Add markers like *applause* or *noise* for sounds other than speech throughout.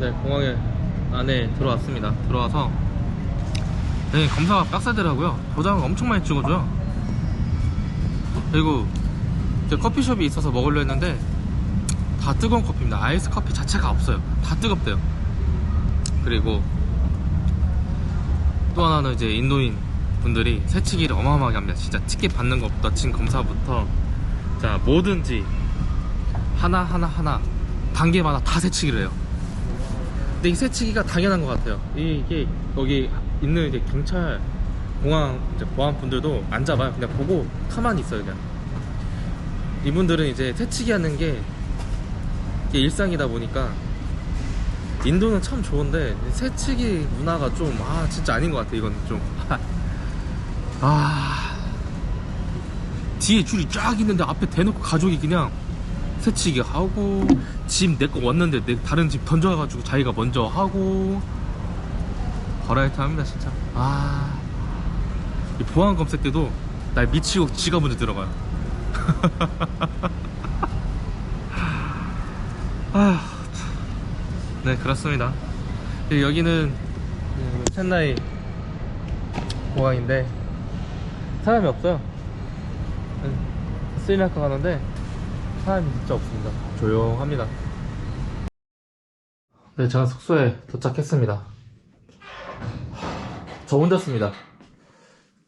네, 공항에 안에 들어왔습니다. 들어와서 네, 검사가 빡세더라고요. 도장을 엄청 많이 찍어줘요. 그리고 커피숍이 있어서 먹으려 했는데 다 뜨거운 커피입니다. 아이스 커피 자체가 없어요. 다 뜨겁대요. 그리고 또 하나는 이제 인도인 분들이 새치기를 어마어마하게 합니다. 진짜 티켓 받는 것부터 진 검사부터 자 뭐든지 하나 하나 하나 단계마다 다 새치기를 해요. 근데 이 새치기가 당연한 것 같아요. 이- 이게 여기 있는 이제 경찰 공항 이제 보안 분들도 안 잡아요. 그냥 보고 가만히 있어요. 그냥 이분들은 이제 새치기 하는 게 일상이다 보니까 인도는 참 좋은데 새치기 문화가 좀 아 진짜 아닌 것 같아 이건 좀아 *laughs* 뒤에 줄이 쫙 있는데 앞에 대놓고 가족이 그냥 새치기 하고 집 내 거 왔는데 내 다른 집 던져가지고 자기가 먼저 하고. 버라이트 합니다 진짜. 아이 보안 검색 때도 날 미치고 지가 먼저 들어가요. *laughs* 아, 네 그렇습니다. 네, 여기는 그 첸나이 공항인데 사람이 없어요. 네, 스리랑카 가는데 사람이 진짜 없습니다. 조용합니다. 네, 제가 숙소에 도착했습니다. 저 혼자 씁니다.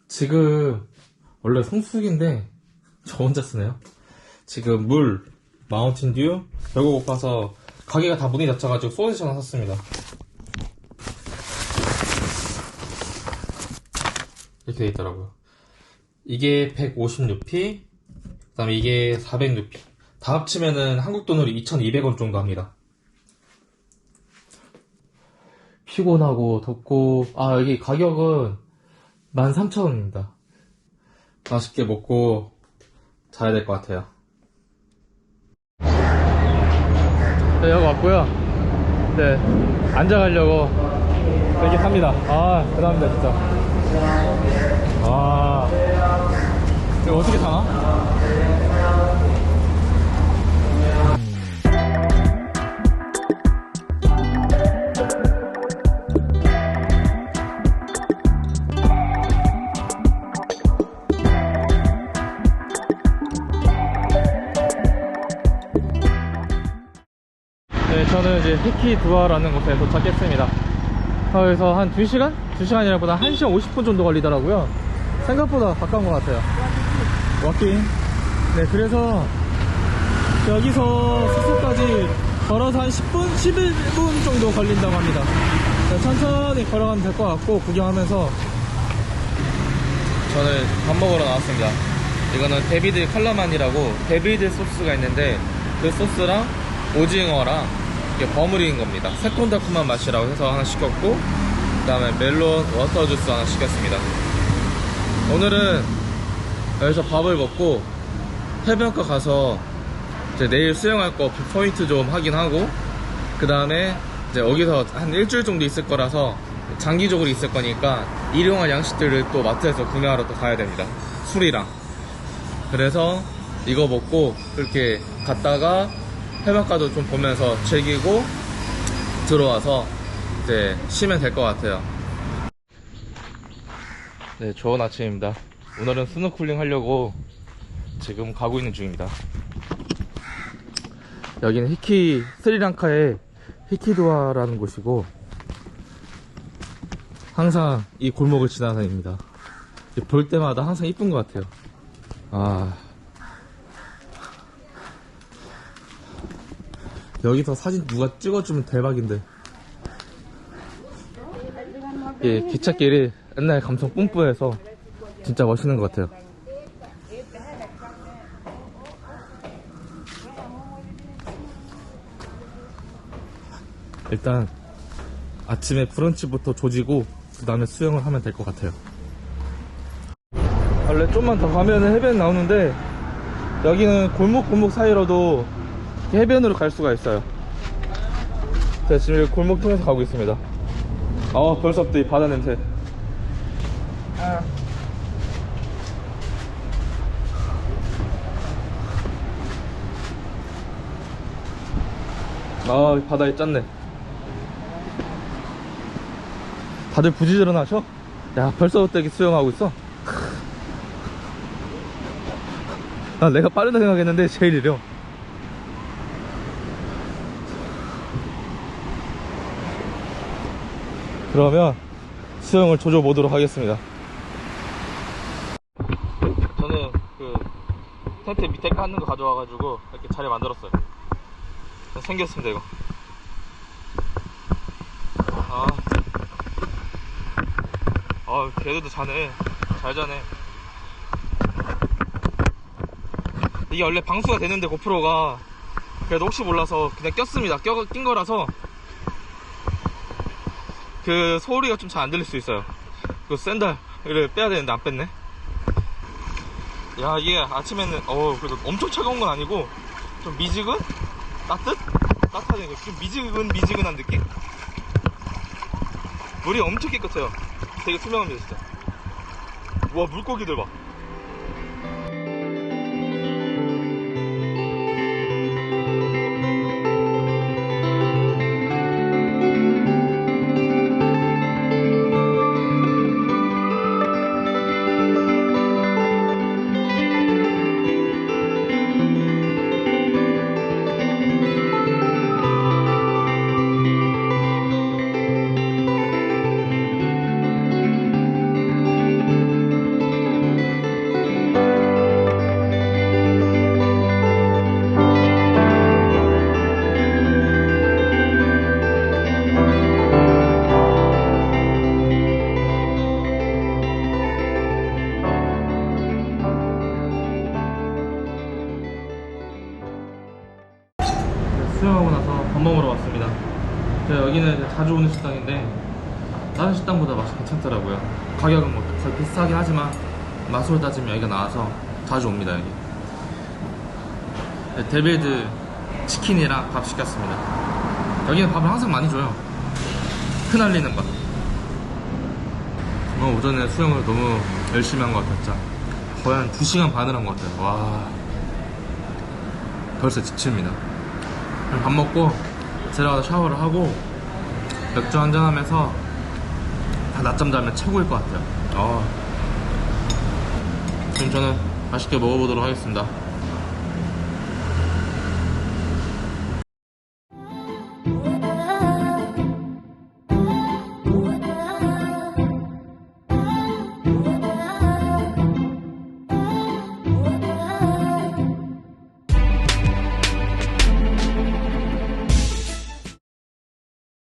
지금 원래 성수기인데 저 혼자 쓰네요. 지금 물, 마운틴 듀, 배가 고파서 가게가 다 문이 닫혀가지고 소세지 하나 샀습니다. 이렇게 돼 있더라고요. 이게 156p, 그 다음에 이게 406p. 다 합치면은 한국 돈으로 2,200원 정도 합니다. 피곤하고 덥고, 아, 여기 가격은 13,000원입니다. 맛있게 먹고 자야 될 것 같아요. 네, 여기 왔고요. 네, 앉아가려고 이렇게 탑니다. 아, 대단합니다, 진짜. 아, 이거 어떻게 타나? 히키두아라는 곳에 도착했습니다. 아, 여기서 한 2시간? 2시간이라보다 1시간 50분 정도 걸리더라고요. 생각보다 가까운 것 같아요. 워킹. 네, 그래서 여기서 숙소까지 걸어서 한 10분? 11분 정도 걸린다고 합니다. 네, 천천히 걸어가면 될 것 같고, 구경하면서. 저는 밥 먹으러 나왔습니다. 이거는 데비드 칼라만이라고 데비드 소스가 있는데 그 소스랑 오징어랑 이게 버무린 겁니다. 새콤달콤한 맛이라고 해서 하나 시켰고 그 다음에 멜론 워터 주스 하나 시켰습니다. 오늘은 여기서 밥을 먹고 해변가 가서 이제 내일 수영할 거 포인트 좀 확인하고 그 다음에 이제 여기서 한 일주일 정도 있을 거라서 장기적으로 있을 거니까 일용할 양식들을 또 마트에서 구매하러 또 가야 됩니다. 술이랑. 그래서 이거 먹고 그렇게 갔다가 해변가도 좀 보면서 즐기고 들어와서 이제 쉬면 될 것 같아요. 네, 좋은 아침입니다. 오늘은 스노클링 하려고 지금 가고 있는 중입니다. 여기는 히키, 스리랑카의 히키도아라는 곳이고 항상 이 골목을 지나다닙니다. 볼 때마다 항상 이쁜 것 같아요. 아. 여기서 사진 누가 찍어주면 대박인데. 예, 기찻길이 옛날 감성 뿜뿜해서 진짜 멋있는 것 같아요. 일단 아침에 브런치부터 조지고 그 다음에 수영을 하면 될 것 같아요. 원래 좀만 더 가면 해변 나오는데 여기는 골목 골목 사이로도 해변으로 갈 수가 있어요. 제가 지금 골목 통해서 가고 있습니다. 어 벌써부터 이 바다 냄새. 아 바다에 짰네. 다들 부지런하셔? 야 벌써부터 이렇게 수영하고 있어? 나 내가 빠르다 생각했는데 제일 이려 그러면 수영을 조져 보도록 하겠습니다. 저는 그 텐트 밑에 까는 거 가져와가지고 이렇게 자리 만들었어요. 생겼습니다 이거. 아, 아 걔들도 자네. 잘 자네. 이게 원래 방수가 되는데 고프로가. 그래도 혹시 몰라서 그냥 꼈습니다. 껴, 낀 거라서 그 소리가 좀 잘 안 들릴 수 있어요 그 샌들을 빼야 되는데 안 뺐네 야 이게 아침에는 어 그래도 엄청 차가운 건 아니고 좀 미지근? 따뜻? 따뜻하게 좀 미지근 미지근한 느낌? 물이 엄청 깨끗해요 되게 투명합니다 진짜 와 물고기들 봐 오는 식당인데 다른 식당보다 맛이 괜찮더라고요. 가격은 뭐 거의 비슷하긴 하지만 맛으로 따지면 여기가 나와서 자주 옵니다 여기. 네, 데빌드 치킨이랑 밥 시켰습니다. 여기는 밥을 항상 많이 줘요. 흩날리는 밥. 오늘 오전에 수영을 너무 열심히 한 것. 진짜. 거의 한 2시간 반을 한 것 같아요. 와. 벌써 지칩니다. 밥 먹고 들어가서 샤워를 하고 맥주 한잔 하면서 다 낮잠 자면 최고일 것 같아요. 어. 지금 저는 맛있게 먹어보도록 하겠습니다.